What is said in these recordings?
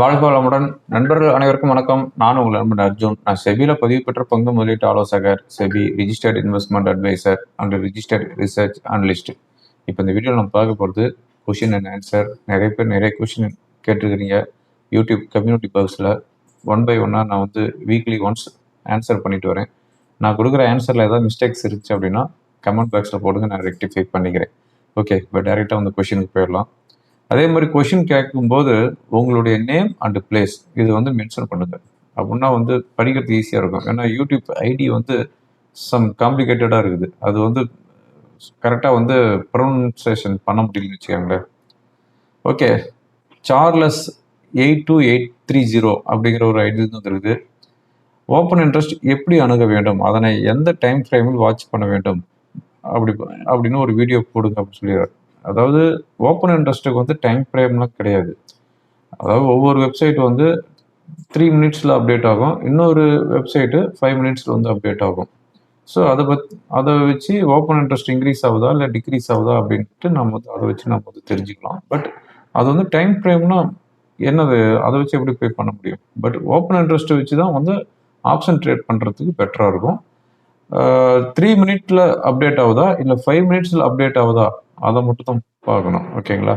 வாழ்க வளமுடன். நண்பர்கள் அனைவருக்கும் வணக்கம். நான் உங்கள் நண்பன் அர்ஜுன். நான் செபியில் பதிவு பெற்ற பங்கு முதலீட்டு ஆலோசகர் SEBI registered investment advisor and registered research analyst இப்போ இந்த வீடியோவில் நம்ம பார்க்க போகிறது கொஷின் அண்ட் ஆன்சர் நிறைய பேர் நிறைய கொஷின் கேட்டிருக்கிறீங்க. யூடியூப் கம்யூனிட்டி பாக்ஸில் ஒன் பை ஒன்னாக நான் வந்து வீக்லி ஒன்ஸ் ஆன்சர் பண்ணிட்டு வரேன். நான் கொடுக்குற ஆன்சரில் ஏதாவது மிஸ்டேக்ஸ் இருந்துச்சு அப்படின்னா கமெண்ட் பாக்ஸில் போடுங்க. நான் ரெக்டிஃபை பண்ணிக்கிறேன். ஓகே இப்போ டைரெக்டாக வந்து கொஷினுக்கு போயிடலாம். அதே மாதிரி கொஷின் கேட்கும்போது உங்களுடைய நேம் அண்டு பிளேஸ் இது வந்து மென்ஷன் பண்ணுங்க. அப்படின்னா வந்து படிக்கிறது ஈஸியாக இருக்கும். ஏன்னா யூடியூப் ஐடி வந்து சம் காம்ப்ளிகேட்டடாக இருக்குது. அது வந்து கரெக்டாக வந்து ப்ரொனன்சேஷன் பண்ண முடியலன்னு வச்சுக்கோங்களேன். Okay Charles eight two eight three zero அப்படிங்கிற ஒரு ஐடி வந்துருக்குது. ஓப்பன் இன்ட்ரெஸ்ட் எப்படி அணுக வேண்டும்? அதனை எந்த டைம் ஃப்ரேமில் வாட்ச் பண்ண வேண்டும்? அப்படி அப்படின்னு ஒரு வீடியோ போடுங்க அப்படின்னு சொல்லிடுறாரு. அதாவது ஓப்பன் இன்ட்ரெஸ்ட்டுக்கு வந்து டைம் ஃப்ரேம்லாம் கிடையாது. அதாவது ஒவ்வொரு வெப்சைட் வந்து த்ரீ மினிட்ஸில் அப்டேட் ஆகும். இன்னொரு வெப்சைட்டு ஃபைவ் மினிட்ஸில் வந்து அப்டேட் ஆகும். ஸோ அதை பத் அதை வச்சு ஓப்பன் இன்ட்ரெஸ்ட் இன்க்ரீஸ் ஆகுதா இல்லை டிக்ரீஸ் ஆகுதா அப்படின்ட்டு நம்ம வந்து அதை வச்சு நம்ம வந்து தெரிஞ்சுக்கலாம். பட் அது வந்து டைம் ஃப்ரேம்னா என்னது? அதை வச்சு எப்படி பே பண்ண முடியும்? பட் ஓப்பன் இன்ட்ரெஸ்ட்டை வச்சு தான் வந்து ஆப்ஷன் ட்ரேட் பண்ணுறதுக்கு பெட்டராக இருக்கும். த்ரீ மினிட்ல அப்டேட் ஆகுதா? இல்லை ஃபைவ் மினிட்ஸில் அப்டேட் ஆகுதா? அதை மட்டும் தான் பார்க்கணும் ஓகேங்களா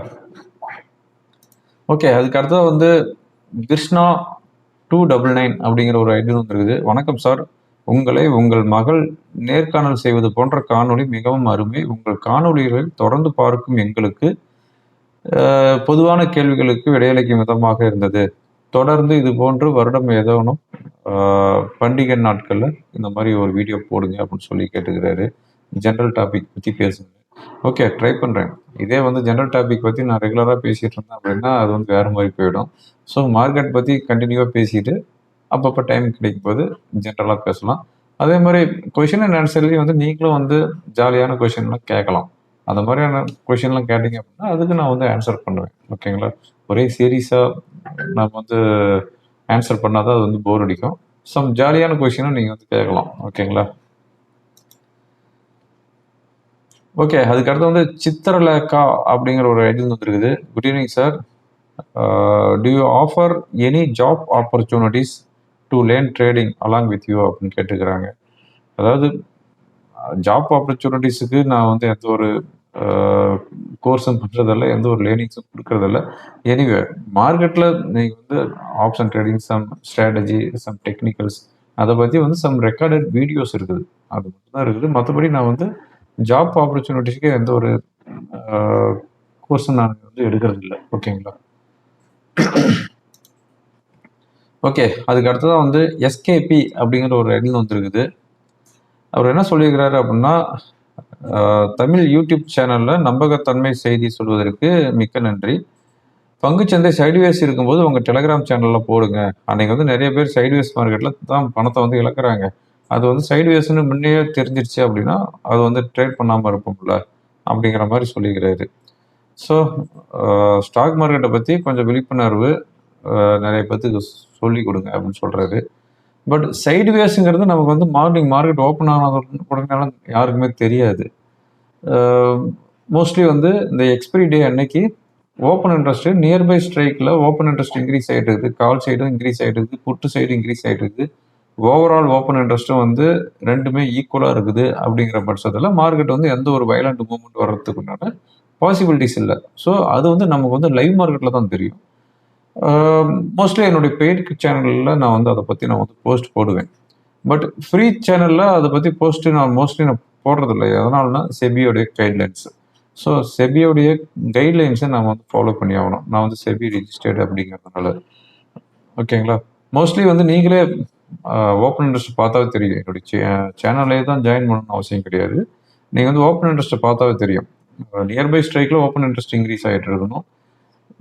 ஓகே அதுக்கு அடுத்தது வந்து கிருஷ்ணா டூ டபுள் நைன் அப்படிங்கிற ஒரு ஐடி வந்துருக்குது வணக்கம் சார் உங்களை உங்கள் மகள் நேர்காணல் செய்வது போன்ற காணொளி மிகவும் அருமை. உங்கள் காணொளிகளில் தொடர்ந்து பார்க்கும் எங்களுக்கு பொதுவான கேள்விகளுக்கு விடையளிக்கும் விதமாக இருந்தது. தொடர்ந்து இது போன்று வருடம் ஏதோனும் ஆஹ், பண்டிகை நாட்களில் இந்த மாதிரி ஒரு வீடியோ போடுங்க அப்படின்னு சொல்லி கேட்டுக்கிறாரு. ஜென்ரல் டாபிக் பற்றி பேசுங்க. ஓகே ட்ரை பண்ணுறேன் இதே வந்து ஜென்ரல் டாபிக் பற்றி நான் ரெகுலராக பேசிகிட்டு இருந்தேன் அப்படின்னா அது வந்து வேறு மாதிரி போயிடும். ஸோ மார்க்கெட் பற்றி கண்டினியூவாக பேசிட்டு அப்பப்போ டைம் கிடைக்கும் போது ஜென்ரலாக பேசலாம். அதே மாதிரி கொஷின் அண்ட் ஆன்சர்லேயும் வந்து நீங்களும் வந்து ஜாலியான கொஷின்லாம் கேட்கலாம். அந்த மாதிரியான கொஷின்லாம் கேட்டீங்க அப்படின்னா அதுக்கு நான் வந்து ஆன்சர் பண்ணுவேன். ஓகேங்களா ஒரே சீரியஸாக நம்ம வந்து ஆன்சர் பண்ணாதான் அது வந்து போர் அடிக்கும். சம் ஜாலியான கொஷினும் நீங்கள் வந்து கேட்கலாம். ஓகேங்களா ஓகே அதுக்கு அடுத்து வந்து சித்திரலேகா அப்படிங்கிற ஒரு ஐடியில் வந்துருக்குது good evening sir do you offer any job opportunities to learn trading along with you அப்படின்னு கேட்டுக்கிறாங்க. அதாவது ஜாப் ஆப்பர்ச்சுனிட்டிஸுக்கு நான் வந்து எந்த ஒரு uh, கோர்ஸும் பண்ணுறதில்ல எந்த ஒரு லேர்னிங்ஸும் கொடுக்கறதில்ல. எனிவே மார்க்கெட்டில் நீங்கள் வந்து option trading some strategy some technicals அதை பற்றி வந்து சம் ரெக்கார்டட் வீடியோஸ் இருக்குது. அது மட்டும் தான் இருக்குது. மற்றபடி நான் வந்து ஜாப் ஆப்பர்ச்சுனிட்டிஸ்க்கு எந்த ஒரு கோர்ஸும் நான் வந்து எடுக்கிறது இல்லை ஓகேங்களா ஓகே அதுக்கு அடுத்ததான் வந்து எஸ்கேபி அப்படிங்கிற ஒரு எண் வந்துருக்குது. அவர் என்ன சொல்லியிருக்கிறாரு அப்படின்னா தமிழ் யூடியூப் சேனலில் நம்பகத்தன்மை செய்தி சொல்வதற்கு மிக்க நன்றி. பங்குச்சந்தை சைடுவேஸ் இருக்கும்போது உங்கள் டெலகிராம் சேனலில் போடுங்க. அன்றைக்கி வந்து நிறைய பேர் சைடுவேஸ் மார்க்கெட்டில் தான் பணத்தை வந்து இழக்கிறாங்க. அது வந்து சைடு சைடுவேஸ்னு முன்னே தெரிஞ்சிருச்சு அப்படின்னா அது வந்து ட்ரேட் பண்ணாமல் இருப்போம்ல அப்படிங்கிற மாதிரி சொல்லிக்கிறாரு. ஸோ ஸ்டாக் மார்க்கெட்டை பற்றி கொஞ்சம் விழிப்புணர்வு நிறைய பேர்த்துக்கு சொல்லி கொடுங்க அப்படின்னு சொல்கிறாரு பட் சைடுவேஸுங்கிறது நமக்கு வந்து மார்னிங் மார்க்கெட் ஓப்பன் ஆனது உடனே யாருக்குமே தெரியாது. மோஸ்ட்லி வந்து இந்த எக்ஸ்பிரி டே அன்னைக்கு ஓப்பன் இன்ட்ரெஸ்ட் நியர்பை ஸ்ட்ரைக்கில் ஓப்பன் இன்ட்ரெஸ்ட் இன்க்ரீஸ் ஆகிட்டு இருக்குது கால் சைடும் இன்க்ரீஸ் ஆகிட்டு இருக்குது புட்டு சைடு இன்க்ரீஸ் ஆகிட்டு இருக்குது. ஓவரால் ஓப்பன் இன்ட்ரெஸ்ட்டும் வந்து ரெண்டுமே ஈக்குவலாக இருக்குது அப்படிங்கிற பட்சத்தில் மார்க்கெட் வந்து எந்த ஒரு வயலண்ட் மூவ்மெண்ட் வர்றதுக்குண்டான பாசிபிலிட்டிஸ் இல்லை. ஸோ அது வந்து நமக்கு வந்து லைவ் மார்க்கெட்டில் தான் தெரியும். மோஸ்ட்லி என்னுடைய பெய்ட் சேனலில் நான் வந்து அதை பற்றி நான் வந்து போஸ்ட் போடுவேன். பட் ஃப்ரீ சேனலில் அதை பற்றி போஸ்ட்டு நான் மோஸ்ட்லி நான் போடுறதில்ல எதனாலனா செபியோடைய கைட்லைன்ஸ் ஸோ செபியோடைய கைட்லைன்ஸை நான் வந்து ஃபாலோ பண்ணி ஆகணும். நான் வந்து செபி ரிஜிஸ்டர்டு அப்படிங்கிறதுனால. ஓகேங்களா மோஸ்ட்லி வந்து நீங்களே ஓப்பன் இன்ட்ரெஸ்ட் பார்த்தாவே தெரியும். என்னுடைய சேனல்லே தான் ஜாயின் பண்ணணும்னு அவசியம் கிடையாது. நீங்கள் வந்து ஓப்பன் இன்ட்ரெஸ்ட்டை பார்த்தாவே தெரியும். நியர்பை ஸ்ட்ரைக்கில் ஓப்பன் இன்ட்ரெஸ்ட் இன்க்ரீஸ் ஆகிட்டு இருக்கணும்.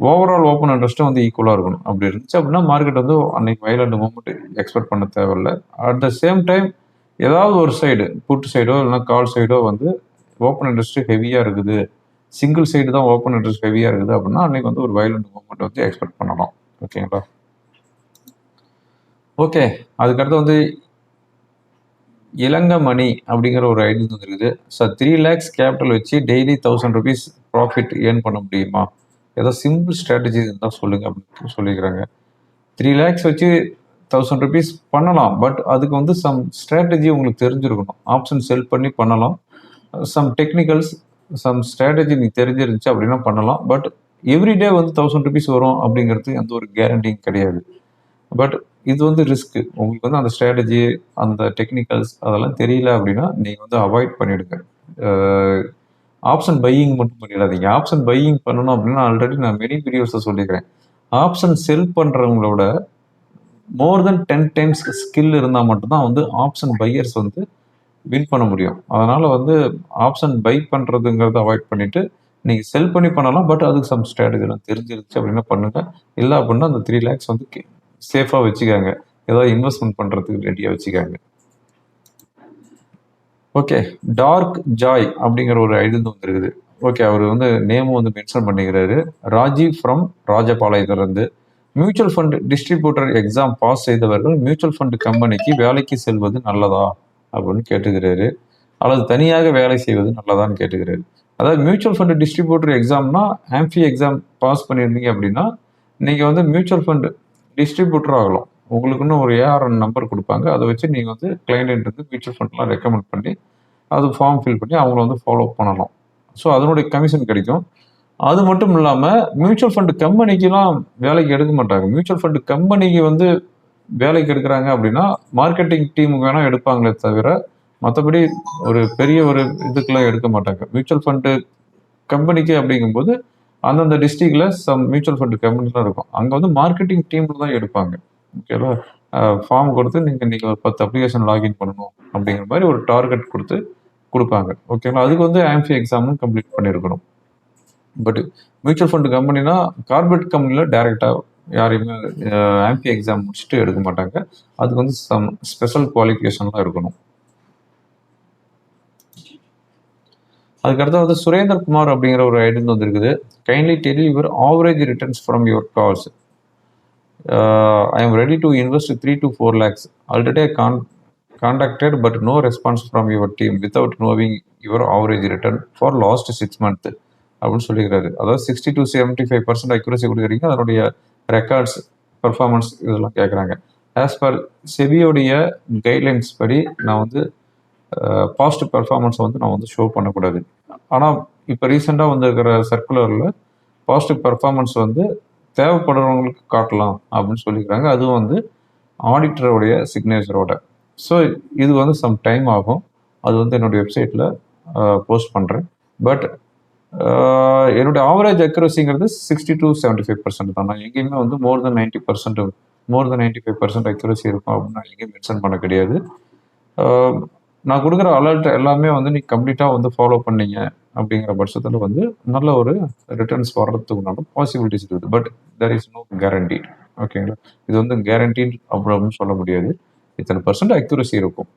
ஓவரால் ஓப்பன் இன்ட்ரெஸ்ட்டும் வந்து ஈக்குவலாக இருக்கணும். அப்படி இருந்துச்சு அப்படின்னா மார்க்கெட் வந்து அன்னைக்கு வயலண்ட் மூமெண்ட் எக்ஸ்பெக்ட் பண்ண தேவையில்ல. அட் த சேம் டைம் ஏதாவது ஒரு சைடு புட் சைடோ இல்லைன்னா கால் சைடோ வந்து ஓப்பன் இன்ட்ரெஸ்ட் ஹெவியாக இருக்குது. சிங்கிள் சைடு தான் ஓப்பன் இன்ட்ரெஸ்ட் ஹெவியாக இருக்குது அப்படின்னா அன்றைக்கி வந்து ஒரு வயலண்ட் மூமெண்ட் வந்து எக்ஸ்பெக்ட் பண்ணலாம். ஓகேங்களா ஓகே அதுக்கடுத்து வந்து இளங்கமணி அப்படிங்கிற ஒரு ஐடியா வந்துருக்குது சார் த்ரீ லேக்ஸ் கேபிட்டல் வச்சு daily thousand rupees profit earn பண்ண முடியுமா? ஏதோ சிம்பிள் ஸ்ட்ராட்டஜி இருந்தால் சொல்லுங்கள் அப்படின்னு சொல்லிக்கிறாங்க. த்ரீ லேக்ஸ் வச்சு தௌசண்ட் ருபீஸ் பண்ணலாம் பட் அதுக்கு வந்து சம் ஸ்ட்ராட்டஜி உங்களுக்கு தெரிஞ்சிருக்கணும். ஆப்ஷன் செல் பண்ணி பண்ணலாம். சம் டெக்னிக்கல்ஸ் சம் ஸ்ட்ராட்டஜி நீங்கள் தெரிஞ்சிருந்துச்சு அப்படின்னா பண்ணலாம். பட் எவ்ரிடே வந்து தௌசண்ட் ருபீஸ் வரும் அப்படிங்கிறது எந்த ஒரு கேரண்டியும் கிடையாது. பட் இது வந்து ரிஸ்க்கு உங்களுக்கு வந்து அந்த ஸ்ட்ராட்டஜி அந்த டெக்னிக்கல்ஸ் அதெல்லாம் தெரியல அப்படின்னா நீங்கள் வந்து அவாய்ட் பண்ணிடுங்க. ஆப்ஷன் பையிங் மட்டும் பண்ணிடாதீங்க. ஆப்ஷன் பையிங் பண்ணணும் அப்படின்னா ஆல்ரெடி நான் மெனி வீடியோஸை சொல்லிக்கிறேன் option sell பண்ணுறவங்களோட more than ten times skill இருந்தால் மட்டும்தான் வந்து ஆப்ஷன் பையர்ஸ் வந்து வின் பண்ண முடியும். அதனால் வந்து ஆப்ஷன் பை பண்ணுறதுங்கிறத அவாய்ட் பண்ணிவிட்டு நீங்கள் செல் பண்ணி பண்ணலாம் பட் அதுக்கு சம் ஸ்ட்ராட்டஜி தெரிஞ்சிருச்சு அப்படின்னா பண்ணுங்கள் இல்லை அப்படின்னா அந்த த்ரீ லேக்ஸ் வந்து சேஃபாக வச்சுக்காங்க. ஏதாவது இன்வெஸ்ட்மெண்ட் பண்ணுறதுக்கு ரெடியாக வச்சுக்காங்க. ஓகே டார்க் ஜாய் அப்படிங்கிற ஒரு ஐடி வந்துருக்குது. ஓகே அவர் வந்து நேமும் வந்து மென்ஷன் பண்ணிக்கிறாரு. Rajeev from ராஜபாளையத்திலிருந்து. Mutual fund distributor exam pass செய்தவர்கள் மியூச்சுவல் ஃபண்ட் கம்பெனிக்கு வேலைக்கு செல்வது நல்லதா அப்படின்னு கேட்டுக்கிறாரு. அல்லது தனியாக வேலை செய்வது நல்லதான்னு கேட்டுக்கிறாரு. அதாவது மியூச்சுவல் ஃபண்ட் டிஸ்ட்ரிபியூட்டர் எக்ஸாம்னா ஆம்ஃபி எக்ஸாம் பாஸ் பண்ணியிருந்தீங்க அப்படின்னா நீங்கள் வந்து மியூச்சுவல் ஃபண்ட் டிஸ்ட்ரிபியூட்டர் ஆகலாம். உங்களுக்குன்னு ஒரு ஏஆர்என் நம்பர் கொடுப்பாங்க. அதை வச்சு நீங்கள் வந்து கிளைண்ட் வந்து மியூச்சுவல் ஃபண்ட்லாம் ரெக்கமெண்ட் பண்ணி அது ஃபார்ம் ஃபில் பண்ணி அவங்கள வந்து ஃபாலோ பண்ணலாம். ஸோ அதனுடைய கமிஷன் கிடைக்கும். அது மட்டும் இல்லாமல் மியூச்சுவல் ஃபண்டு கம்பெனிக்கெலாம் வேலைக்கு எடுக்க மாட்டாங்க. மியூச்சுவல் ஃபண்டு கம்பெனிக்கு வந்து வேலைக்கு எடுக்கிறாங்க அப்படின்னா மார்க்கெட்டிங் டீமுக்கு வேணால் எடுப்பாங்களே தவிர மற்றபடி ஒரு பெரிய ஒரு இதுக்கெல்லாம் எடுக்க மாட்டாங்க. மியூச்சுவல் ஃபண்டு கம்பெனிக்கு அப்படிங்கும்போது அந்தந்த டிஸ்ட்ரிக்டில் சம் மியூச்சுவல் ஃபண்டு கம்பெனிலாம் இருக்கும். அங்கே வந்து மார்க்கெட்டிங் டீமில் தான் எடுப்பாங்க. ஓகேவா ஃபார்ம் கொடுத்து நீங்கள் நீங்கள் ஒரு பத்து அப்ளிகேஷன் லாகின் பண்ணணும் அப்படிங்கிற மாதிரி ஒரு டார்கெட் கொடுத்து கொடுப்பாங்க. ஓகேங்களா அதுக்கு வந்து ஆம்ஃபி எக்ஸாமும் கம்ப்ளீட் பண்ணியிருக்கணும் பட் மியூச்சுவல் ஃபண்ட் கம்பெனினா கார்பரேட் கம்பெனியில் டேரெக்டாக யாரையுமே ஆம்பி எக்ஸாம் முடிச்சுட்டு எடுக்க மாட்டாங்க. அதுக்கு வந்து சம் ஸ்பெஷல் குவாலிஃபிகேஷன்லாம் இருக்கணும். அதுக்கடுத்து வந்து சுரேந்தர் குமார் அப்படிங்கிற ஒரு ஐடியன் வந்துருக்குது. Kindly tell your average returns from your calls I am ready to invest three to four lakhs already con contacted but no response from your team without knowing your average return for last six month அப்படின்னு சொல்லிக்கிறாரு. அதாவது sixty to seventy five percent accuracy கொடுக்குறீங்க. அதனுடைய records performance இதெல்லாம் கேட்குறாங்க as per செபியோடைய guidelines படி நான் வந்து uh, பாஸ்ட் பர்ஃபார்மன்ஸை வந்து நான் வந்து ஷோ பண்ணக்கூடாது. ஆனால் இப்போ ரீசெண்டாக வந்திருக்கிற சர்க்குலரில் பாசிட்டிவ் பர்ஃபார்மன்ஸ் வந்து தேவைப்படுறவங்களுக்கு காட்டலாம் அப்படின்னு சொல்லிக்கிறாங்க. அதுவும் வந்து ஆடிட்டருடைய சிக்னேச்சரோட ஸோ இது வந்து சம் டைம் ஆகும். அது வந்து என்னுடைய வெப்சைட்டில் போஸ்ட் பண்ணுறேன் பட் என்னுடைய average அக்யூரசிங்கிறது sixty to seventy five percent தான். நான் எங்கேயுமே வந்து more than ninety percent more than ninety five percent accuracy இருக்கும் அப்படின்னு நான் எங்கேயும் மென்ஷன் பண்ண கிடையாது. நான் கொடுக்குற அலர்ட் எல்லாமே வந்து நீ கம்ப்ளீட்டாக வந்து ஃபாலோ பண்ணீங்க அப்படிங்கிற பட்சத்தில் வந்து நல்ல ஒரு ரிட்டர்ன்ஸ் வர்றதுக்குனால பாசிபிலிட்டிஸ் இருக்குது. But there is no guarantee ஓகேங்களா இது வந்து கேரண்டி அப்படின்னு சொல்ல முடியாது. இத்தனை பர்சன்ட் அக்யூரசி இருக்கும்.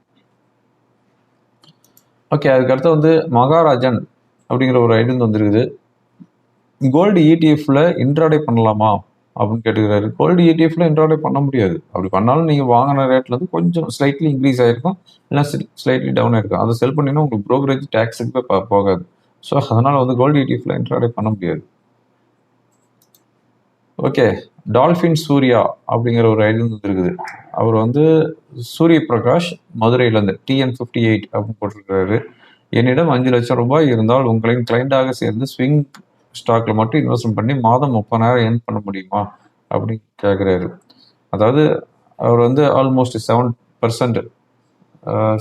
ஓகே அதுக்கடுத்து வந்து மகாராஜன் அப்படிங்கிற ஒரு ஐடியா வந்துருக்குது. கோல்டு இடிஎஃப்ல இன்ட்ராடே பண்ணலாமா? அப்படின்னு கேட்டுக்கிறாரு. கோல்டு ஏடிஎஃப்ல இன்ட்ராடே பண்ண முடியாது. அப்படி பண்ணாலும் நீங்கள் வாங்கின ரேட்ல இருந்து கொஞ்சம் ஸ்லைட்லி இன்க்ரீஸ் ஆயிருக்கும். இல்லை ஸ்லைட்லி டவுன் ஆயிருக்கும். அதை செல் பண்ணினா உங்களுக்கு ப்ரோக்கரேஜ் டேக்ஸுக்கு போகாது. ஸோ அதனால் வந்து கோல்டு ஏடிஎஃப்ல இன்ட்ராடே பண்ண முடியாது. ஓகே டால்ஃபின் சூர்யா அப்படிங்கிற ஒரு ஐடி வந்துருக்குது அவர் வந்து சூரிய பிரகாஷ் மதுரையிலேருந்து டிஎன் ஃபிஃப்டி எயிட் அப்படின்னு போட்டிருக்கிறாரு. என்னிடம் அஞ்சு லட்சம் ரூபாய் இருந்தால் உங்களின் கிளைண்டாக சேர்ந்து ஸ்விங் ஸ்டாக்ல மட்டும் இன்வெஸ்ட்மெண்ட் பண்ணி மாதம் முப்பதாயிரம் ஏர்ன் பண்ண முடியுமா? அப்படின்னு கேட்குறாரு அதாவது அவர் வந்து almost seven percent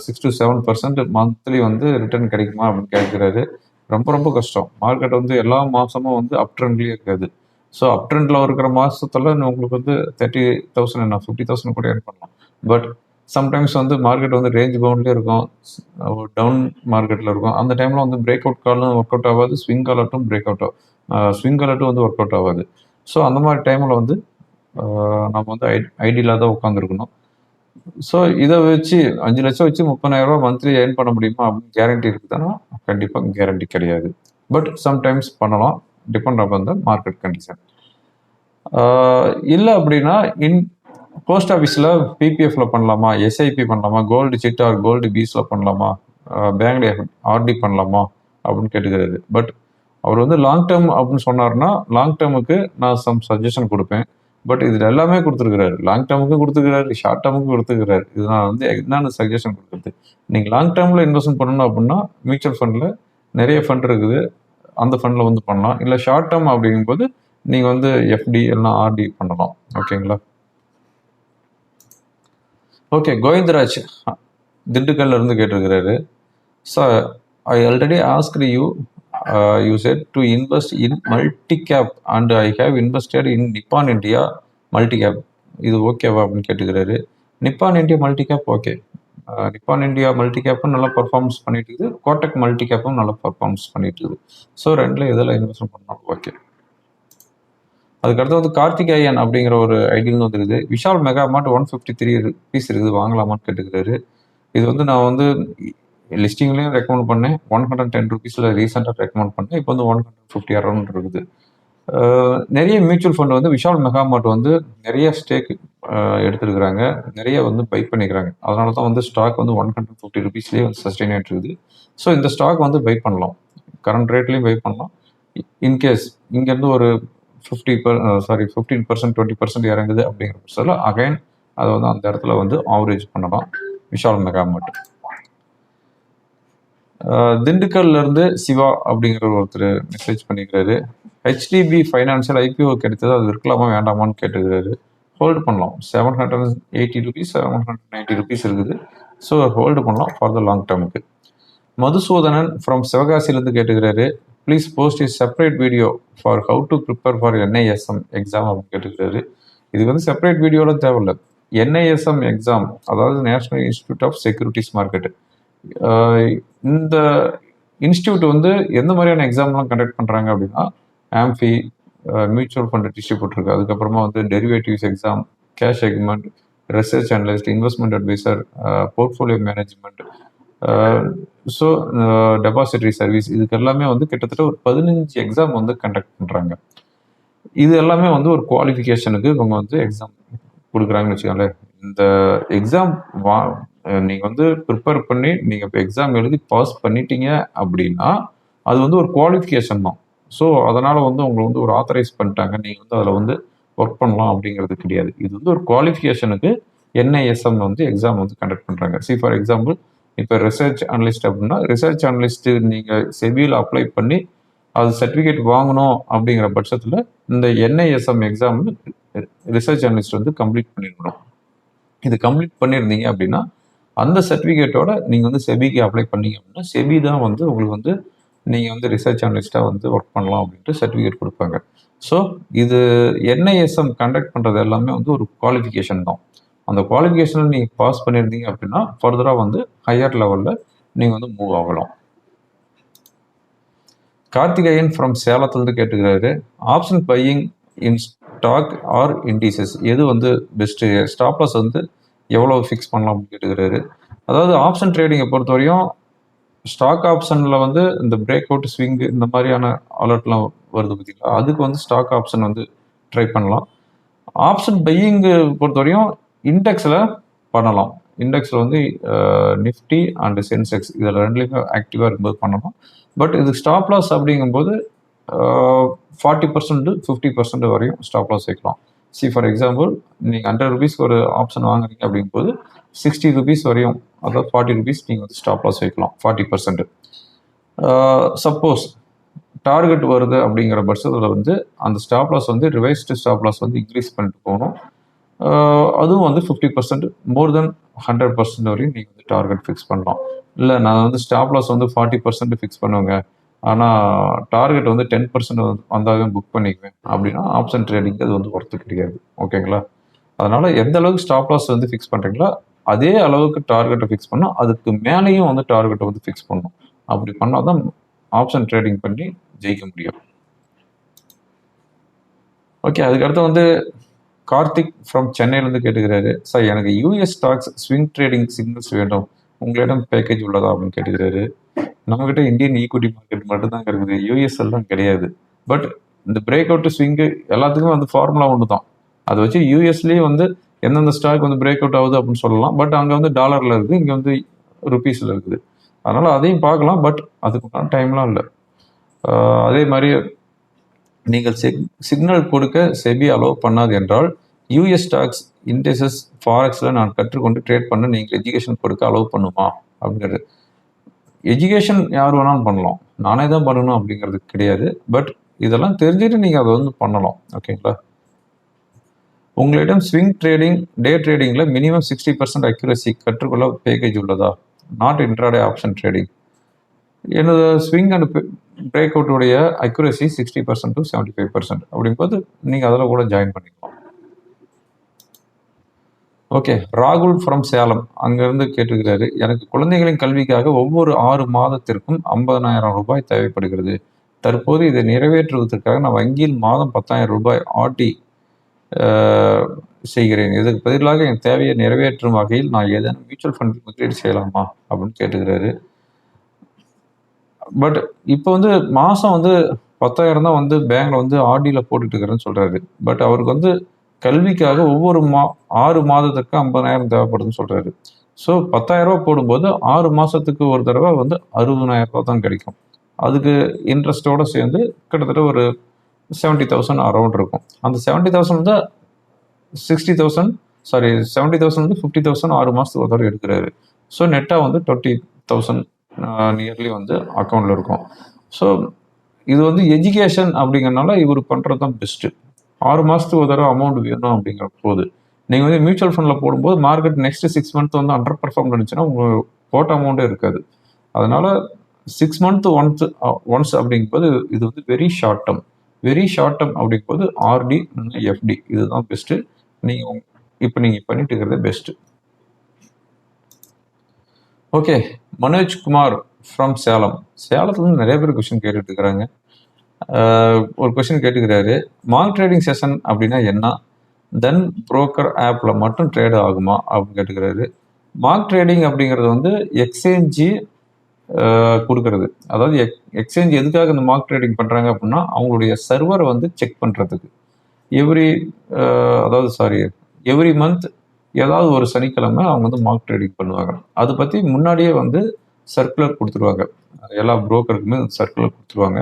six to seven percent monthly வந்து ரிட்டர்ன் கிடைக்குமா அப்படின்னு கேட்குறாரு ரொம்ப ரொம்ப கஷ்டம். மார்க்கெட் வந்து எல்லா மாதமும் வந்து அப் ட்ரெண்ட்லேயே இருக்காது. ஸோ அப் ட்ரெண்டில் இருக்கிற மாதத்தில் உங்களுக்கு வந்து தேர்ட்டி தௌசண்ட் என்ன ஃபிஃப்டி தௌசண்ட் கூட ஏர்ன் பண்ணலாம். பட் சம்டைம்ஸ் வந்து மார்க்கெட் வந்து ரேஞ்ச் பவுண்ட்லேயே இருக்கும். டவுன் மார்க்கெட்டில் இருக்கும். அந்த டைமில் வந்து பிரேக் அவுட் காலும் ஒர்க் அவுட் ஆகாது ஸ்விங் காலட்டும் பிரேக் அவுட் ஆகும் ஸ்விங் காலட்டும் வந்து ஒர்க் அவுட் ஆகாது. ஸோ அந்த மாதிரி டைமில் வந்து நம்ம வந்து ஐ ஐடியலாக தான் உட்காந்துருக்கணும் ஸோ இதை வச்சு அஞ்சு லட்சம் வச்சு முப்பதாயிரம் ரூபா மந்த்லி ஏர்ன் பண்ண முடியுமா? அப்படின்னு கேரண்டி இருக்குதுன்னா கண்டிப்பாக கேரண்டி கிடையாது. பட் சம்டைம்ஸ் பண்ணலாம். Depend on the market condition இல்லை அப்படின்னா இன் போஸ்ட் ஆஃபீஸில் பிபிஎஃப்ல பண்ணலாமா? எஸ்ஐபி பண்ணலாமா? கோல்டு சிட் ஆர் கோல்டு பீஸில் பண்ணலாமா? பேங்க்ல ஆர்டி பண்ணலாமா? அப்படின்னு கேட்டுக்கிறாரு பட் அவர் வந்து லாங் டேர்ம் அப்படின்னு சொன்னார்னா லாங் டேர்முக்கு நான் சம் சஜஷன் கொடுப்பேன். பட் இதில் எல்லாமே கொடுத்துருக்குறாரு. லாங் டேர்முக்கும் கொடுத்துருக்குறாரு. ஷார்ட் டேர்முக்கும் கொடுத்துருக்குறாரு. இது நான் வந்து என்னென்ன சஜஷன் கொடுக்குறது? நீங்கள் லாங் டேர்மில் இன்வெஸ்ட்மெண்ட் பண்ணணும் அப்படின்னா மியூச்சுவல் ஃபண்டில் நிறைய ஃபண்ட் இருக்குது. அந்த ஃபண்டில் வந்து பண்ணலாம். இல்லை ஷார்ட் டேர்ம் அப்படிங்கும்போது நீங்கள் வந்து எஃப்டி எல்லாம் ஆர்டி பண்ணலாம். ஓகேங்களா ஓகே கோவிந்தராஜ் திண்டுக்கல்ல இருந்து கேட்டிருக்கிறாரு. Sir I already ask you you said to invest in multi cap and I have invested in Nippon India multi cap இது ஓகேவா அப்படின்னு கேட்டுக்கிறாரு. Nippon India multi cap okay Nippon India multi கேப்பும் நல்லா performance பண்ணிட்டு இருக்குது. Kotak multi கேப்பும் நல்லா performance பண்ணிட்டு இருக்குது. ஸோ ரெண்டில் எதில் இன்வெஸ்ட்மெண்ட் பண்ணலாம் ஓகே அதுக்கடுத்து வந்து கார்த்திகேயன் அப்படிங்கிற ஒரு ஐடியில் வந்துருக்குது. Vishal Mega Mart one fifty three piece இருக்குது வாங்கலாமான்னு கேட்டுக்கிறாரு. இது வந்து நான் வந்து லிஸ்டிங்லேயும் ரெக்கமெண்ட் பண்ணேன். ஒன் ஹண்ட்ரட் டென் ருபீஸில் ரீசெண்டாக ரெக்கமெண்ட் பண்ணேன். இப்போ வந்து ஒன் ஹண்ட்ரட் ஃபிஃப்டி அரௌண்ட் இருக்குது நிறைய மியூச்சுவல் ஃபண்ட் வந்து விஷால் மெகாமார்ட் வந்து நிறைய ஸ்டேக் எடுத்துருக்குறாங்க. நிறைய வந்து பை பண்ணிக்கிறாங்க. அதனால தான் வந்து ஸ்டாக் வந்து ஒன் ஹண்ட்ரட் ஃபிஃப்டி ருபீஸ்லேயே வந்து சஸ்டெயின் ஆகிட்டு இருக்குது. ஸோ இந்த ஸ்டாக் வந்து பை பண்ணலாம். கரண்ட் ரேட்லேயும் பை பண்ணலாம். இன்கேஸ் இங்கேருந்து ஒரு fifty per sorry fifteen percent twenty percent இறங்குது அப்படிங்கிற பட்சத்தில் அகைன் அதை வந்து அந்த இடத்துல வந்து ஆவரேஜ் பண்ணலாம். விஷால் மெகா மட்டும். திண்டுக்கல்ல இருந்து சிவா அப்படிங்கிற ஒருத்தர் மெசேஜ் பண்ணிக்கிறாரு. ஹெச்டிபி ஃபைனான்சியல் ஐபிஓ கிடைத்தது அது இருக்கலாமா வேண்டாமான்னு கேட்டுக்கிறாரு. ஹோல்டு பண்ணலாம். Seven hundred eighty rupees seven hundred ninety rupees இருக்குது. ஸோ ஹோல்டு பண்ணலாம் ஃபார் த லாங் டேர்முக்கு மதுசூதனன் ஃப்ரம் சிவகாசிலேருந்து கேட்டுக்கிறாரு. Please post is separate video for how to prepare for NISM exam அப்படின்னு கேட்டுக்கிறாரு. இது வந்து செப்பரேட் வீடியோலாம் தேவையில்ல. என்ஐஎஸ்எம் எக்ஸாம் அதாவது national institute of securities market இந்த இன்ஸ்டியூட் வந்து எந்த மாதிரியான எக்ஸாம்லாம் கண்டக்ட் பண்ணுறாங்க அப்படின்னா ஆம்ஃபி மியூச்சுவல் ஃபண்ட் டிஸ்ட்ரிபியூட் இருக்குது அதுக்கப்புறமா வந்து derivatives exam cash segment research analyst investment advisor portfolio management so depository service இதுக்கு எல்லாமே வந்து கிட்டத்தட்ட ஒரு பதினஞ்சு எக்ஸாம் வந்து கண்டக்ட் பண்ணுறாங்க இது எல்லாமே வந்து ஒரு குவாலிஃபிகேஷனுக்கு இவங்க வந்து எக்ஸாம் கொடுக்குறாங்கன்னு வச்சுக்கோங்களேன். இந்த எக்ஸாம் வா நீங்கள் வந்து ப்ரிப்பேர் பண்ணி நீங்கள் இப்போ எக்ஸாம் எழுதி பாஸ் பண்ணிட்டீங்க அப்படின்னா அது வந்து ஒரு குவாலிஃபிகேஷன் தான். ஸோ அதனால் வந்து உங்களை வந்து ஒரு ஆத்தரைஸ் பண்ணிட்டாங்க. நீங்கள் வந்து அதில் வந்து ஒர்க் பண்ணலாம் அப்படிங்கிறது கிடையாது. இது வந்து ஒரு குவாலிஃபிகேஷனுக்கு என்ஐஎஸ்எம் வந்து எக்ஸாம் வந்து கண்டக்ட் பண்ணுறாங்க சி ஃபார் எக்ஸாம்பிள் இப்போ ரிசர்ச் அனலிஸ்ட் அப்படின்னா ரிசர்ச் அனலிஸ்ட்டு நீங்கள் செபியில் அப்ளை பண்ணி அது சர்டிஃபிகேட் வாங்கணும் அப்படிங்கிற பட்சத்தில் இந்த என்ஐஎஸ்எம் எக்ஸாம் ரிசர்ச் அனலிஸ்ட் வந்து கம்ப்ளீட் பண்ணிருக்கணும். இது கம்ப்ளீட் பண்ணியிருந்தீங்க அப்படின்னா அந்த சர்டிஃபிகேட்டோட நீங்கள் வந்து செபிக்கு அப்ளை பண்ணீங்க அப்படின்னா செபி தான் வந்து உங்களுக்கு வந்து நீங்கள் வந்து ரிசர்ச் அனலிஸ்ட்டாக வந்து ஒர்க் பண்ணலாம் அப்படின்ட்டு சர்டிஃபிகேட் கொடுப்பாங்க. ஸோ இது என்ஐஎஸ்எம் கண்டக்ட் பண்ணுறது எல்லாமே வந்து ஒரு குவாலிஃபிகேஷன் தான். அந்த குவாலிஃபிகேஷனில் நீங்கள் பாஸ் பண்ணியிருந்தீங்க அப்படின்னா ஃபர்தராக வந்து ஹையர் லெவலில் நீங்கள் வந்து மூவ் ஆகலாம். கார்த்திகேயன் ஃப்ரம் சேலத்துலேருந்து கேட்டுக்கிறாரு. Option buying in stock or indices எது வந்து பெஸ்ட்டு ஸ்டாப்லஸ் வந்து எவ்வளோ ஃபிக்ஸ் பண்ணலாம் அப்படின்னு கேட்டுக்கிறாரு. அதாவது ஆப்ஷன் ட்ரேடிங்கை பொறுத்தவரையும் ஸ்டாக் ஆப்ஷனில் வந்து இந்த பிரேக் அவுட் ஸ்விங்கு இந்த மாதிரியான அலர்ட்லாம் வருது பார்த்தீங்களா அதுக்கு வந்து ஸ்டாக் ஆப்ஷன் வந்து ட்ரை பண்ணலாம். ஆப்ஷன் பையிங்கு பொறுத்தவரையும் இண்டெக்ஸில் பண்ணலாம். இண்டெக்ஸில் வந்து நிஃப்டி அண்ட் சென்செக்ஸ் இதில் ரெண்டுலேயுமே ஆக்டிவாக இருக்கும்போது பண்ணலாம். பட் இது ஸ்டாப் லாஸ் அப்படிங்கும்போது ஃபார்ட்டி பர்சன்ட் ஃபிஃப்டி பர்சன்ட் வரையும் ஸ்டாப் லாஸ் வைக்கலாம். சி ஃபார் எக்ஸாம்பிள் நீங்கள் ஹண்ட்ரட் ருபீஸ்க்கு ஒரு ஆப்ஷன் வாங்குறீங்க அப்படிங்கும்போது சிக்ஸ்டி ருபீஸ் வரையும் அதாவது ஃபார்ட்டி ருபீஸ் நீங்கள் வந்து ஸ்டாப் லாஸ் வைக்கலாம் ஃபார்ட்டி பர்சன்ட் சப்போஸ் டார்கெட் வருது அப்படிங்கிற பட்சத்தில் வந்து அந்த ஸ்டாப் லாஸ் வந்து ரிவைஸ்டு ஸ்டாப் லாஸ் வந்து இன்க்ரீஸ் பண்ணிட்டு போகணும். அதுவும் வந்து fifty percent more than hundred percent வரையும் நீங்கள் வந்து டார்கெட் ஃபிக்ஸ் பண்ணலாம். இல்லை நான் வந்து ஸ்டாப் லாஸ் வந்து ஃபார்ட்டி பர்சன்ட் ஃபிக்ஸ் பண்ணுவேங்க. ஆனால் டார்கெட் வந்து டென் பர்சன்ட் வந்தாவே புக் பண்ணிக்குவேன். அப்படின்னா ஆப்ஷன் ட்ரேடிங் அது வந்து ஒர்த்து கிடையாது. ஓகேங்களா அதனால் எந்த அளவுக்கு ஸ்டாப் லாஸ் வந்து ஃபிக்ஸ் பண்ணுறீங்களோ அதே அளவுக்கு டார்கெட்டை ஃபிக்ஸ் பண்ணால் அதுக்கு மேலேயும் வந்து டார்கெட்டை வந்து ஃபிக்ஸ் பண்ணணும் அப்படி பண்ணால் தான் ஆப்ஷன் ட்ரேடிங் பண்ணி ஜெயிக்க முடியும். ஓகே அதுக்கடுத்து வந்து கார்த்திக் ஃப்ரம் சென்னையிலேருந்து கேட்டுக்கிறாரு. சார் எனக்கு US stocks swing trading signals வேண்டும். உங்களிடம் பேக்கேஜ் உள்ளதா? அப்படின்னு கேட்டுக்கிறாரு. நம்மகிட்ட இந்தியன் ஈக்விட்டி மார்க்கெட் மட்டும்தான் இருக்குது. யூஎஸ் எல்லாம் கிடையாது. பட் இந்த பிரேக் அவுட் ஸ்விங்கு எல்லாத்துக்குமே வந்து ஃபார்முலா ஒன்று தான் அதை வச்சு யூஎஸ்லேயே வந்து எந்தெந்த ஸ்டாக் வந்து பிரேக் அவுட் ஆகுது அப்படின்னு சொல்லலாம். பட் அங்கே வந்து டாலரில் இருக்குது. இங்கே வந்து ருபீஸில் இருக்குது. அதனால் அதையும் பார்க்கலாம். பட் அதுக்குண்டான டைம்லாம் இல்லை. அதே மாதிரி நீங்கள் சிக் சிக்னல் கொடுக்க செபி அலோவ் பண்ணாது என்றால் யூஎஸ் ஸ்டாக்ஸ் இண்டெக்ஸஸ் ஃபாரெக்ஸில் நான் கற்றுக்கொண்டு ட்ரேட் பண்ண நீங்கள் எஜுகேஷன் கொடுக்க அலோவ் பண்ணுமா? அப்படிங்கிறது. எஜுகேஷன் யார் வேணாலும் பண்ணலாம். நானே தான் பண்ணணும் அப்படிங்கிறது கிடையாது. பட் இதெல்லாம் தெரிஞ்சுட்டு நீங்கள் அதை வந்து பண்ணலாம். ஓகேங்களா உங்களிடம் ஸ்விங் ட்ரேடிங் டே ட்ரேடிங்கில் மினிமம் சிக்ஸ்டி பர்சன்ட் அக்யூரசி கற்றுக்கொள்ள பேக்கேஜ் உள்ளதா? நாட் இன்ட்ராடே ஆப்ஷன் ட்ரேடிங் எனது swing and break அவுட்டுடைய accuracy sixty percent to seventy five percent அப்படிங்கும்போது நீங்கள் அதில் கூட ஜாயின் பண்ணிக்கலாம். ஓகே ராகுல் ஃப்ரம் சேலம். அங்கேருந்து கேட்டிருக்கிறாரு எனக்கு குழந்தைகளின் கல்விக்காக ஒவ்வொரு ஆறு மாதத்திற்கும் ஐம்பதனாயிரம் ரூபாய் தேவைப்படுகிறது. தற்போது இதை நிறைவேற்றுவதற்காக நான் வங்கியில் மாதம் பத்தாயிரம் ரூபாய் ஆட்டி செய்கிறேன். இதுக்கு பதிலாக என் தேவையை நிறைவேற்றும் வகையில் நான் ஏதேனும் மியூச்சுவல் ஃபண்டில் முதலீடு செய்யலாமா? அப்படின்னு கேட்டுக்கிறாரு. பட் இப்போ வந்து மாதம் வந்து பத்தாயிரம் தான் வந்து பேங்க்ல வந்து ஆர்டியில் போட்டுட்டு இருக்கிறேன்னு சொல்கிறாரு பட் அவருக்கு வந்து கல்விக்காக ஒவ்வொரு மா ஆறு மாதத்துக்கு ஐம்பதாயிரம் தேவைப்படுதுன்னு சொல்கிறாரு ஸோ பத்தாயிரம் ரூபா போடும்போது ஆறு மாதத்துக்கு ஒரு தடவை வந்து அறுபதாயிரம் ரூபா தான் கிடைக்கும். அதுக்கு இன்ட்ரெஸ்டோட சேர்ந்து கிட்டத்தட்ட ஒரு செவன்ட்டி தௌசண்ட் அரௌண்ட் இருக்கும். அந்த செவன்ட்டி தௌசண்ட் வந்து sixty thousand sorry seventy thousand வந்து ஃபிஃப்டி தௌசண்ட் ஆறு மாதத்துக்கு ஒரு தடவை எடுக்கிறாரு. ஸோ நெட்டாக வந்து டுவெண்ட்டி தௌசண்ட் நியர்லி வந்து அக்கௌண்ட்டில் இருக்கும். ஸோ இது வந்து எஜுகேஷன் அப்படிங்கிறனால இவர் பண்ணுறது தான் பெஸ்ட்டு ஆறு மாதத்துக்கு ஒரு தடவை அமௌண்ட் வேணும் அப்படிங்கிற போது நீங்கள் வந்து மியூச்சுவல் ஃபண்டில் போடும்போது மார்க்கெட் நெக்ஸ்ட் சிக்ஸ் மந்த் வந்து அண்டர் பர்ஃபார்ம் இருந்துச்சுன்னா உங்கள் போட்ட அமௌண்ட்டே இருக்காது. அதனால் சிக்ஸ் மந்த் ஒன்ஸ் ஒன்ஸ் அப்படிங்கும்போது இது வந்து very short term very short term அப்படிங்கும்போது ஆர்டி எஃப்டி இதுதான் பெஸ்ட்டு நீங்கள் இப்போ நீங்கள் பண்ணிட்டு இருக்கிறது best okay Manoj Kumar from Salem சேலத்துலேருந்து நிறைய பேர் கொஷின் கேட்டுட்டு இருக்கிறாங்க ஒரு கொஷின் கேட்டுக்கிறாரு. மார்க் ட்ரேடிங் செஷன் அப்படின்னா என்ன? தென் புரோக்கர் ஆப்பில் மட்டும் ட்ரேடு ஆகுமா? அப்படின்னு கேட்டுக்கிறாரு. மார்க் ட்ரேடிங் அப்படிங்கிறது வந்து எக்ஸ்சேஞ்சு கொடுக்கறது. அதாவது எக் எக்ஸ்சேஞ்ச் எதுக்காக இந்த மார்க் ட்ரேடிங் பண்ணுறாங்க அப்படின்னா அவங்களுடைய சர்வரை வந்து செக் பண்ணுறதுக்கு எவ்ரி அதாவது சாரி எவ்ரி மந்த் ஏதாவது ஒரு சனிக்கிழமை அவங்க வந்து மார்க் ட்ரேடிங் பண்ணுவாங்க. அதை பற்றி முன்னாடியே வந்து சர்க்குலர் கொடுத்துருவாங்க. எல்லா புரோக்கருக்குமே சர்க்குலர் கொடுத்துருவாங்க.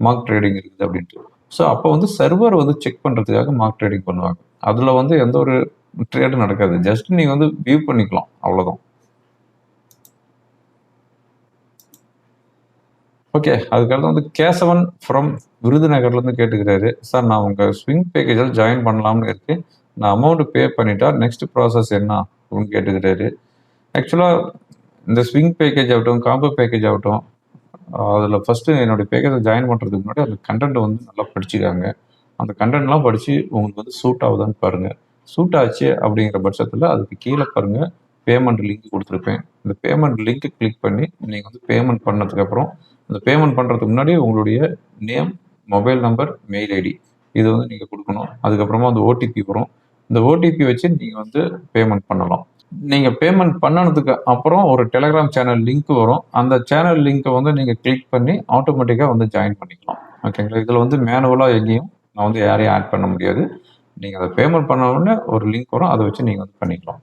மார்க் ட்ரேடிங் இருக்குது அப்படின்ட்டு. ஸோ அப்போ வந்து சர்வர் வந்து செக் பண்ணுறதுக்காக மார்க் ட்ரேடிங் பண்ணுவாங்க. அதில் வந்து எந்த ஒரு ட்ரேடும் நடக்காது. ஜஸ்ட் நீங்கள் வந்து வியூ பண்ணிக்கலாம். அவ்வளோதான் ஓகே அதுக்கடுத்து வந்து கேசவன் ஃப்ரம் விருதுநகர்லேருந்து கேட்டுக்கிறாரு. சார் நான் உங்கள் ஸ்விங் பேக்கேஜில் ஜாயின் பண்ணலாம்னு இருக்கு நான் அமௌண்ட் பே பண்ணிட்டா நெக்ஸ்ட் ப்ராசஸ் என்ன அப்படின்னு கேட்டுக்கிறாரு ஆக்சுவலாக இந்த ஸ்விங் பேக்கேஜ் ஆகட்டும் காம்போ பேக்கேஜ் ஆகட்டும் அதில் ஃபஸ்ட்டு என்னுடைய பேக்கேஜை ஜாயின் பண்ணுறதுக்கு முன்னாடி அந்த கண்டென்ட் வந்து நல்லா படிச்சுக்காங்க. அந்த கண்டென்ட்லாம் படித்து உங்களுக்கு வந்து சூட் ஆகுதான்னு பாருங்கள் சூட் ஆச்சு அப்படிங்கிற பட்சத்தில் அதுக்கு கீழே பாருங்கள் பேமெண்ட் லிங்க் கொடுத்துருப்பேன். இந்த பேமெண்ட் லிங்க் கிளிக் பண்ணி நீங்கள் வந்து பேமெண்ட் பண்ணதுக்கப்புறம் அந்த பேமெண்ட் பண்ணுறதுக்கு முன்னாடி உங்களுடைய name mobile number mail ID இது வந்து நீங்கள் கொடுக்கணும். அதுக்கப்புறமா அந்த ஓடிபி வரும். இந்த ஓடிபி வச்சு நீங்கள் வந்து பேமெண்ட் பண்ணலாம். நீங்கள் பேமெண்ட் பண்ணனதுக்கு அப்புறம் ஒரு டெலகிராம் சேனல் லிங்க் வரும். அந்த சேனல் லிங்க்கை வந்து நீங்கள் கிளிக் பண்ணி ஆட்டோமேட்டிக்காக வந்து ஜாயின் பண்ணிக்கலாம். ஓகேங்களா இதில் வந்து மேனுவலாக எங்கேயும் நான் வந்து யாரையும் ஆட் பண்ண முடியாது. நீங்கள் அதை பேமெண்ட் பண்ண உடனே ஒரு லிங்க் வரும். அதை வச்சு நீங்கள் வந்து பண்ணிக்கலாம்.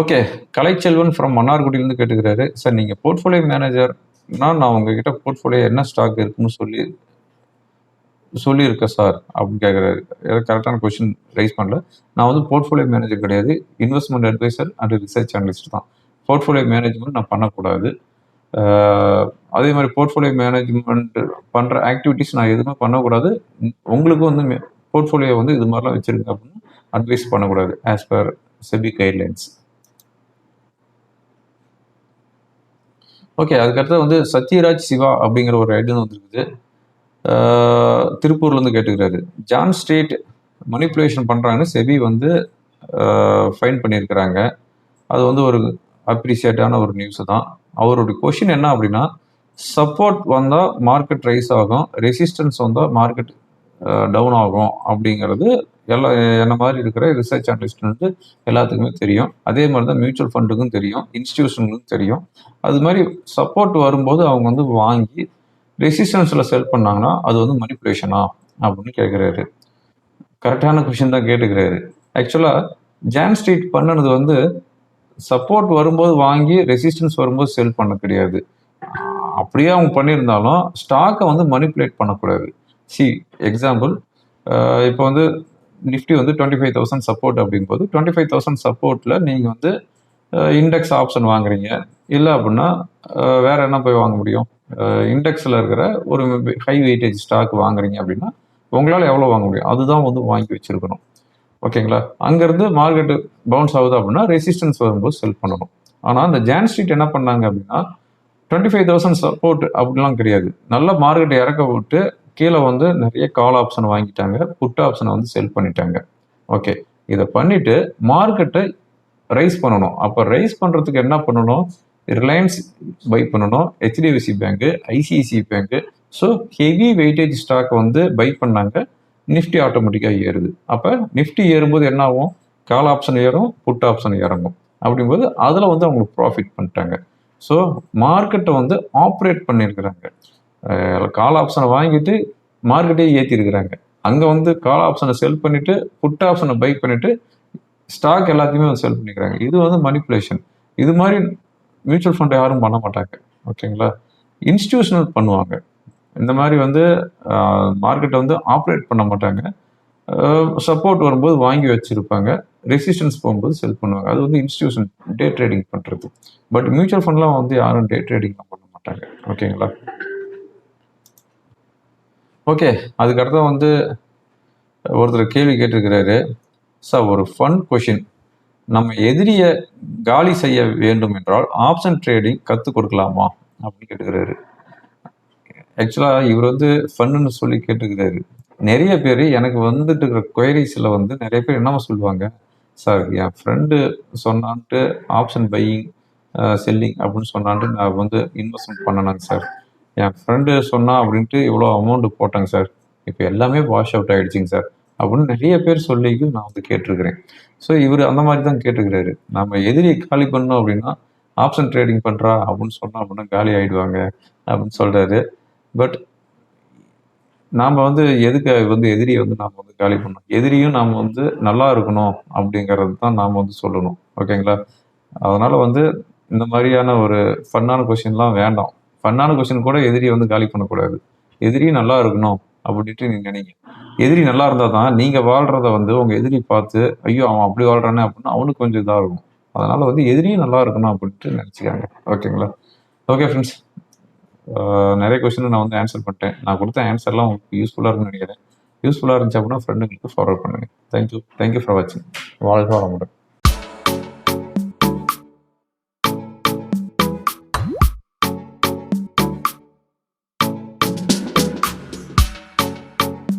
ஓகே கலைச்செல்வன் ஃப்ரம் மன்னார்குடியிலேருந்து கேட்டுக்கிறாரு. சார் நீங்கள் போர்ட்ஃபோலியோ மேனேஜர்னா நான் உங்ககிட்ட போர்ட்ஃபோலியோ என்ன ஸ்டாக் இருக்குன்னு சொல்லி சொல்லியிருக்கேன் சார் அப்படின்னு கேட்குறாரு கரெக்டான கொஷின் ரைஸ் பண்ணல. நான் வந்து போர்ட்ஃபோலியோ மேனேஜர் கிடையாது. Investment advisor and research analyst தான். போர்ட்ஃபோலியோ மேனேஜ்மெண்ட் நான் பண்ணக்கூடாது. அதே மாதிரி போர்ட்ஃபோலியோ மேனேஜ்மெண்ட் பண்ணுற ஆக்டிவிட்டிஸ் நான் எதுவுமே பண்ணக்கூடாது. உங்களுக்கும் வந்து போர்ட்ஃபோலியோ வந்து இது மாதிரிலாம் வச்சுருங்க அப்படின்னு அட்வைஸ் பண்ணக்கூடாது as per SEBI guidelines okay அதுக்கடுத்து வந்து சத்யராஜ் சிவா அப்படிங்கிற ஒரு ஐடியா வந்துருக்குது திருப்பூர்லேருந்து கேட்டுக்கிறாரு. ஜான் ஸ்ட்ரீட் மணிப்புலேஷன் பண்ணுறாங்கன்னு செபி வந்து ஃபைன் பண்ணியிருக்கிறாங்க. அது வந்து ஒரு அப்ரிசியேட்டான ஒரு நியூஸ் தான். அவருடைய கொஷின் என்ன அப்படின்னா சப்போர்ட் வந்தால் மார்க்கெட் ரைஸ் ஆகும் ரெசிஸ்டன்ஸ் வந்தால் மார்க்கெட் டவுன் ஆகும் அப்படிங்கிறது எல்லா என்ன மாதிரி இருக்கிற ரிசர்ச் அனலிஸ்ட் வந்து எல்லாத்துக்குமே தெரியும். அதே மாதிரி தான் மியூச்சுவல் ஃபண்டுக்கும் தெரியும் இன்ஸ்டிடியூஷனுக்கும் தெரியும். அது மாதிரி சப்போர்ட் வரும்போது அவங்க வந்து வாங்கி ரெசிஸ்டன்ஸில் செல் பண்ணாங்கன்னா அது வந்து மணிப்புலேஷனா அப்படின்னு கேட்குறாரு. கரெக்டான கொஷின் தான் கேட்டுக்கிறாரு. ஆக்சுவலாக ஜான் ஸ்ட்ரீட் பண்ணினது வந்து சப்போர்ட் வரும்போது வாங்கி ரெசிஸ்டன்ஸ் வரும்போது செல் பண்ண கிடையாது. அப்படியே அவங்க பண்ணியிருந்தாலும் ஸ்டாக்கை வந்து மணிப்புலேட் பண்ணக்கூடாது. சி எக்ஸாம்பிள் இப்போ வந்து நிஃப்டி வந்து டுவெண்ட்டி ஃபைவ் தௌசண்ட் சப்போர்ட் அப்படிங்கும்போது டுவெண்ட்டி ஃபைவ் தௌசண்ட் சப்போர்ட்டில் நீங்கள் வந்து இண்டெக்ஸ் ஆப்ஷன் வாங்குறீங்க. இல்லை அப்படின்னா வேறு வேற என்ன போய் வாங்க முடியும்? இண்டெக்ஸில் இருக்கிற ஒரு ஹை வெயிட்டேஜ் ஸ்டாக் வாங்குறீங்க அப்படின்னா உங்களால் எவ்வளோ வாங்க முடியும்? அதுதான் வந்து வாங்கி வச்சிருக்கணும். ஓகேங்களா? அங்கேருந்து மார்க்கெட்டு பவுன்ஸ் ஆகுது அப்படின்னா ரெசிஸ்டன்ஸ் வரும்போது செல் பண்ணணும். ஆனால் அந்த ஜான் ஸ்ட்ரீட் என்ன பண்ணாங்க அப்படின்னா டுவெண்ட்டி ஃபைவ் தௌசண்ட் சப்போர்ட் அப்படிலாம் கிடையாது. நல்ல மார்க்கெட்டை இறக்க விட்டு கீழே வந்து நிறைய கால் ஆப்ஷன் வாங்கிட்டாங்க. புட் ஆப்ஷனை வந்து செல் பண்ணிட்டாங்க. ஓகே. இதை பண்ணிவிட்டு மார்க்கெட்டை ரைஸ் பண்ணணும். அப்போ ரைஸ் பண்ணுறதுக்கு என்ன பண்ணணும்? ரிலையன்ஸ் பை பண்ணணும். ஹெச்டிஎஃப்சி பேங்க்கு ஐசிஐசி பேங்க்கு ஸோ ஹெவி வெயிட்டேஜ் ஸ்டாக் வந்து பை பண்ணாங்க. நிஃப்டி ஆட்டோமேட்டிக்காக ஏறுது. அப்போ நிஃப்டி ஏறும்போது என்ன ஆகும்? கால் ஆப்ஷன் ஏறும் புட் ஆப்ஷன் இறங்கும். அப்படிங்கும்போது அதில் வந்து அவங்களுக்கு ப்ராஃபிட் பண்ணிட்டாங்க. ஸோ மார்க்கெட்டை வந்து ஆப்ரேட் பண்ணியிருக்கிறாங்க. கால் ஆப்ஷனை வாங்கிட்டு மார்க்கெட்டே ஏற்றிருக்கிறாங்க அங்கே வந்து கால் ஆப்ஷனை செல் பண்ணிவிட்டு புட் ஆப்ஷனை பை பண்ணிவிட்டு ஸ்டாக் எல்லாத்தையுமே வந்து செல் பண்ணிக்கிறாங்க. இது வந்து மனிப்புலேஷன் இது மாதிரி மியூச்சுவல் ஃபண்ட் யாரும் பண்ண மாட்டாங்க. ஓகேங்களா? இன்ஸ்டியூஷனல் பண்ணுவாங்க. இந்த மாதிரி வந்து மார்க்கெட்டை வந்து ஆப்ரேட் பண்ண மாட்டாங்க. சப்போர்ட் வரும்போது வாங்கி வச்சிருப்பாங்க. ரெசிஸ்டன்ஸ் போகும்போது செல் பண்ணுவாங்க. அது வந்து இன்ஸ்டியூஷன் டே ட்ரேடிங் பண்ணுறது பட் மியூச்சுவல் ஃபண்ட்லாம் வந்து யாரும் டே ட்ரேடிங்லாம் பண்ண மாட்டாங்க. ஓகேங்களா? ஓகே அதுக்கடுத்து வந்து ஒருத்தர் கேள்வி கேட்டிருக்கிறாரு. சார் ஒரு ஃபன் கொஷின் நம்ம எதிரியை காலி செய்ய வேண்டும் என்றால் ஆப்ஷன் ட்ரேடிங் கற்றுக் கொடுக்கலாமா அப்படின்னு கேட்டுக்கிறாரு. ஆக்சுவலாக இவர் வந்து ஃபன்னுன்னு சொல்லி கேட்டுக்கிறாரு. நிறைய பேர் எனக்கு வந்துட்டு இருக்கிற கொயரிஸில் வந்து நிறைய பேர் என்னவா சொல்லுவாங்க? சார் என் ஃப்ரெண்டு சொன்னான்ட்டு ஆப்ஷன் பையிங் செல்லிங் அப்படின்னு சொன்னான்ட்டு நான் வந்து இன்வெஸ்ட்மெண்ட் பண்ணனாங்க சார் என் ஃப்ரெண்டு சொன்னா அப்படின்ட்டு இவ்வளோ அமௌண்ட் போட்டாங்க சார் இப்போ எல்லாமே வாஷ் அவுட் ஆயிடுச்சுங்க சார் அப்படின்னு நிறைய பேர் சொல்லிக்கும் நான் வந்து கேட்டிருக்கிறேன். ஸோ இவர் அந்த மாதிரி தான் கேட்டுக்கிறாரு. நம்ம எதிரியை காலி பண்ணோம் அப்படின்னா ஆப்ஷன் ட்ரேடிங் பண்ணுறா அப்படின்னு சொன்னால் அப்படின்னா காலி ஆயிடுவாங்க அப்படின்னு சொல்கிறாரு பட் நாம் வந்து எதுக்கு வந்து எதிரியை வந்து நாம் வந்து காலி பண்ணணும்? எதிரியும் நாம் வந்து நல்லா இருக்கணும் அப்படிங்கிறது தான் நாம் வந்து சொல்லணும். ஓகேங்களா? அதனால் வந்து இந்த மாதிரியான ஒரு ஃபன்னான கொஷின்லாம் வேண்டாம். ஃபன்னான கொஷின் கூட எதிரியை வந்து காலி பண்ணக்கூடாது. எதிரியும் நல்லா இருக்கணும் அப்படின்ட்டு நீங்கள் நினைங்க. எதிரி நல்லா இருந்தால் தான் நீங்கள் வாழ்கிறத வந்து உங்கள் எதிரி பார்த்து ஐயோ அவன் அப்படி வாழ்கிறானே அப்படின்னு அவனுக்கு கொஞ்சம் இதாக இருக்கும். அதனால் வந்து எதிரியும் நல்லா இருக்கணும் அப்படின்ட்டு நினச்சிக்காங்க. ஓகேங்களா? ஓகே ஃப்ரெண்ட்ஸ் நிறைய கொஸ்டின் நான் வந்து ஆன்சர் பண்ணிட்டேன். நான் கொடுத்த ஆன்சர்லாம் உங்களுக்கு யூஸ்ஃபுல்லாக இருக்குன்னு நினைக்கிறேன். யூஸ்ஃபுல்லாக இருந்துச்சு அப்படின்னா ஃப்ரெண்டுங்களுக்கு ஃபார்வர்ட் பண்ணுங்க. Thank you thank you for வாட்சிங் வாழ்க வளமுடன்.